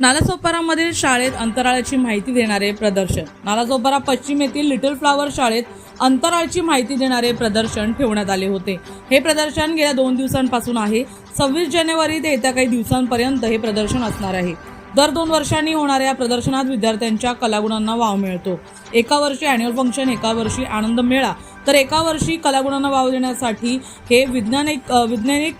नालासोपारामधील शाळेत अंतराळाची माहिती देणारे प्रदर्शन. नालासोपारा पश्चिम येथील लिटल फ्लॉवर शाळेत अंतराळची माहिती देणारे प्रदर्शन ठेवण्यात आले होते. हे प्रदर्शन गेल्या दोन दिवसांपासून आहे. सव्वीस जानेवारी ते येत्या काही दिवसांपर्यंत हे प्रदर्शन असणार आहे. दर दोन वर्षांनी होणाऱ्या प्रदर्शनात विद्यार्थ्यांच्या कलागुणांना वाव मिळतो. एका वर्षी अॅन्युअल फंक्शन एका वर्षी आनंद मेळा. तर एका वर्षी कलागुणांना वाव देण्यासाठी हे विज्ञानिक वैज्ञानिक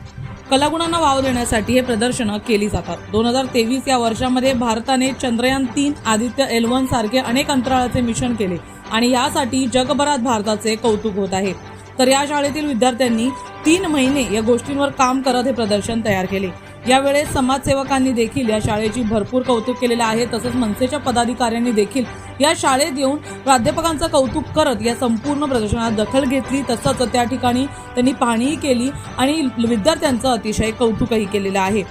कलागुणांना वाव देण्यासाठी हे प्रदर्शनं केली जातात. दोन हजार तेवीस या वर्षामध्ये भारताने चंद्रयान तीन आदित्य एलवन सारखे अनेक अंतराळाचे मिशन केले आणि यासाठी जगभरात भारताचे कौतुक होत आहे. तर या शाळेतील विद्यार्थ्यांनी तीन महिने या गोष्टींवर काम करत हे प्रदर्शन तयार केले. यावेळेस समाजसेवकांनी देखील या शाळेची भरपूर कौतुक केलेलं आहे. तसंच मनसेच्या पदाधिकाऱ्यांनी देखील या शाळेत येऊन प्राध्यापकांचं कौतुक करत या संपूर्ण प्रदर्शनात दखल घेतली. तसंच त्या ठिकाणी त्यांनी पाहणीही केली आणि विद्यार्थ्यांचं अतिशय कौतुकही केलेलं आहे.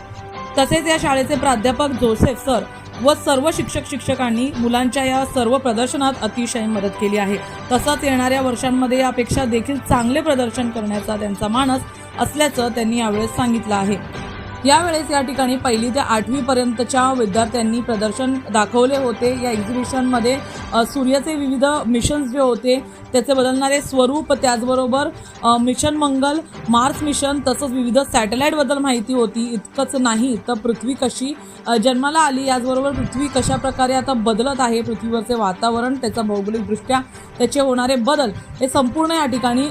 तसेच या शाळेचे प्राध्यापक जोसेफ सर व सर्व शिक्षक शिक्षकांनी मुलांच्या या सर्व प्रदर्शनात अतिशय मदत केली आहे. तसंच येणाऱ्या वर्षांमध्ये यापेक्षा देखील चांगले प्रदर्शन करण्याचा त्यांचा मानस असल्याचं त्यांनी यावेळेस सांगितलं आहे. यावेळेस या ठिकाणी पहिली ते आठवी पर्यंतच्या विद्यार्थ्यांनी प्रदर्शन दाखवले होते. या एक्झिबिशनमध्ये सूर्याचे विविध मिशन्स जे होते त्याचे बदलणारे स्वरूप त्याचबरोबर मिशन मंगल मार्स मिशन तसंच विविध सॅटेलाईटबद्दल माहिती होती. इतकंच नाही तर पृथ्वी कशी जन्माला आली याचबरोबर पृथ्वी कशा प्रकारे आता बदलत आहे पृथ्वीवरचे वातावरण त्याचा भौगोलिकदृष्ट्या त्याचे होणारे बदल हे संपूर्ण या ठिकाणी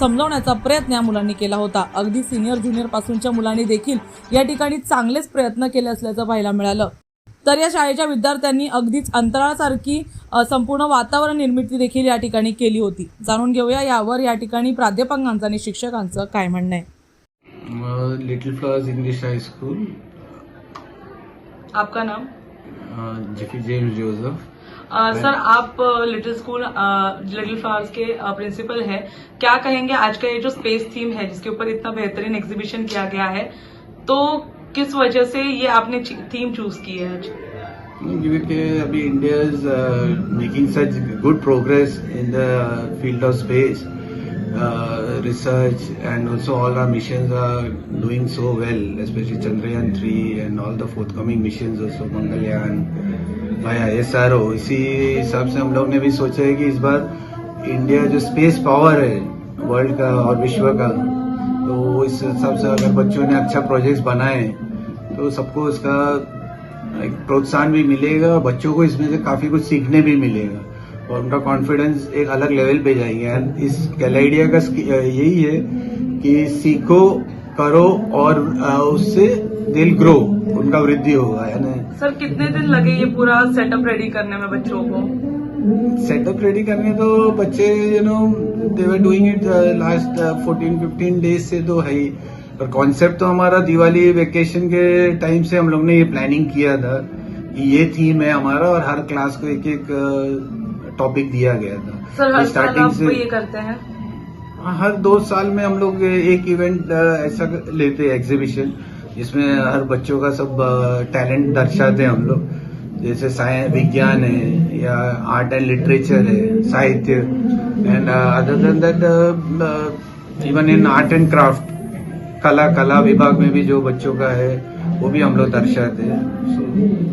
समजवण्याचा प्रयत्न या मुलांनी केला होता. अगदी सिनियर ज्युनियर पासूनच्या मुलांनी देखील या ठिकाणी चांगलेच प्रयत्न केले असल्याचं पाहायला मिळालं. तर या शाळेच्या विद्यार्थ्यांनी अगदीच अंतराळासारखी संपूर्ण वातावरण निर्मिती देखील या ठिकाणी केली होती. जाणून घेऊया यावर या ठिकाणी प्राध्यापकांचं आणि शिक्षकांचं काय म्हणणं आहे. Little flowers English high school आपका नाम? जिफी जेम्स जोसेफ सर आप लिटिल स्कूल लिटिल फ्लावर्स के प्रिंसिपल है. क्या कहेंगे आज का ये जो स्पेस थीम है जिसके ऊपर इतना बेहतरीन एग्जीबिशन किया गया है? तो किस वजह से ये आपने थीम चूज़ की है आज? अभी India is making such good progress in the field of space research and also all our mission are doing so well specially Chandrayaan three and all the forthcoming mission Mangalyaan Maya S R O इसी हिसाब से हम लोग ने भी सोचा है कि इस बार इंडिया जो स्पेस पावर है वर्ल्ड का और विश्व का तो इस हिसाब से अगर बच्चों ने अच्छा प्रोजेक्ट्स बनाए तो सबको इसका एक प्रोत्साहन भी मिलेगा बच्चों को इसमें से काफ़ी कुछ सीखने भी मिलेगा। और उनका कॉन्फिडेंस एक अलग लेवल पे जाएगा। इस कैलेडिया का यही है कि सीखो, करो और उससे दिल ग्रो उनका वृद्धि होगा, है ना? सर, कितने दिन लगे ये पूरा सेटअप रेडी करने में बच्चों को? सेटअप रेडी करने तो बच्चे you know they were doing it last fourteen fifteen days से तो है ही। पर कॉन्सेप्ट तो हमारा दिवाली वेकेशन के टाइम से हम लोग ने ये प्लानिंग किया था कि ये थीम है हमारा और हर क्लास को एक एक टॉपिक दिया गया था। सर स्टार्टिंग से ये करते हैं? हाँ, हर दो साल में हम लोग एक इवेंट ऐसा लेते हैं एग्जीबिशन जिसमें हर बच्चों का सब टैलेंट दर्शाते हैं हम लोग। जैसे साइंस विज्ञान है, या आर्ट एंड लिटरेचर है, साहित्य and other than that even in art and craft कला कला विभाग में भी जो बच्चों का है, वो भी हम लोग दर्शाते हैं।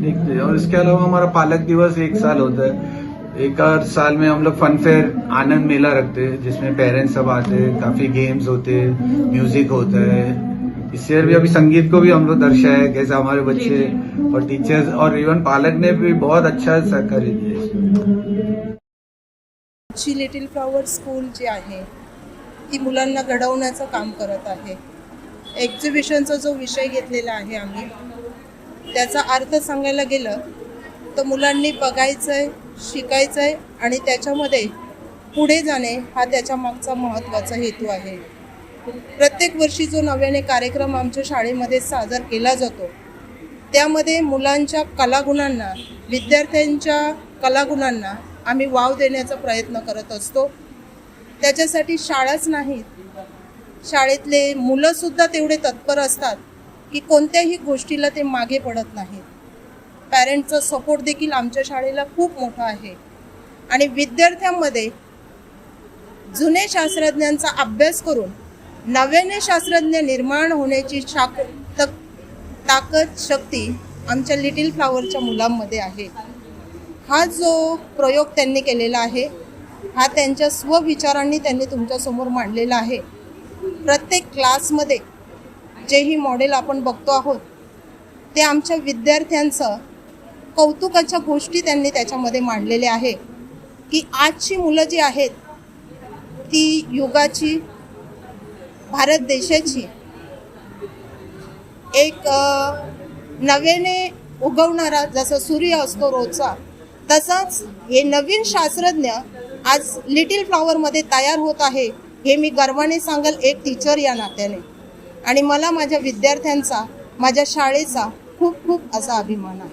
देखते हैं। और इसके अलावा हमारा पालक दिवस एक साल होता है। एक हर साल में हम लोग फन फेयर आनंद मेला रखते हैं, जिसमें पेरेंट्स सब आते हैं, काफ़ी गेम्स होते हैं म्यूज़िक होता है। इस ईयर भी अभी संगीत को भी हम लोग दर्शाया है कैसे हमारे बच्चे और टीचर्स और इवन पालक ने भी बहुत अच्छा सहकार्य दिया लिटिल फ्लॉवर स्कूल जी आहे ती मुलांना घडवण्याचं काम करत आहे. एक्झिबिशनचा जो विषय घेतलेला आहे आम्ही त्याचा अर्थ सांगायला गेलं तर मुलांनी बघायचं आहे शिकायचं आहे आणि त्याच्यामध्ये पुढे जाणे हा त्याच्या मागचा महत्त्वाचा हेतू आहे. प्रत्येक वर्षी जो नव्याने कार्यक्रम आमच्या शाळेमध्ये सादर केला जातो त्यामध्ये मुलांच्या कलागुणांना विद्यार्थ्यांच्या कलागुणांना आम्ही वाव देण्याचा प्रयत्न करत असतो. त्याच्यासाठी शाळाच नाहीत. शाळेतले मुलंसुद्धा तेवढे तत्पर असतात की कोणत्याही गोष्टीला ते मागे पडत नाहीत. पॅरेंटचा सपोर्ट देखील आमच्या शाळेला खूप मोठा आहे. आणि विद्यार्थ्यांमध्ये जुने शास्त्रज्ञांचा अभ्यास करून नव्याने शास्त्रज्ञ निर्माण होण्याची शाक तक ताकद शक्ती आमच्या लिटिल फ्लावरच्या मुलांमध्ये आहे. हा जो प्रयोग त्यांनी केलेला आहे हा त्यांच्या स्वविचारांनी त्यांनी तुमच्यासमोर मांडलेला आहे. प्रत्येक क्लासमध्ये जे ही मॉडेल आपण बघतो आहोत ते आमच्या विद्यार्थ्यांचं कौतुकाच्या गोष्टी त्यांनी त्याच्यामध्ये मांडलेल्या आहे. की आजची मुलं जी आहेत ती युगाची भारत देशाची एक नव्याने उगवणारा जसा सूर्य असतो रोजचा तसाच हे नवीन शास्त्रज्ञ आज लिटिल फ्लॉवरमध्ये तयार होत आहे हे मी गर्वाने सांगेल एक टीचर या नात्याने. आणि मला माझ्या विद्यार्थ्यांचा माझ्या शाळेचा खूप खूप असा अभिमान आहे.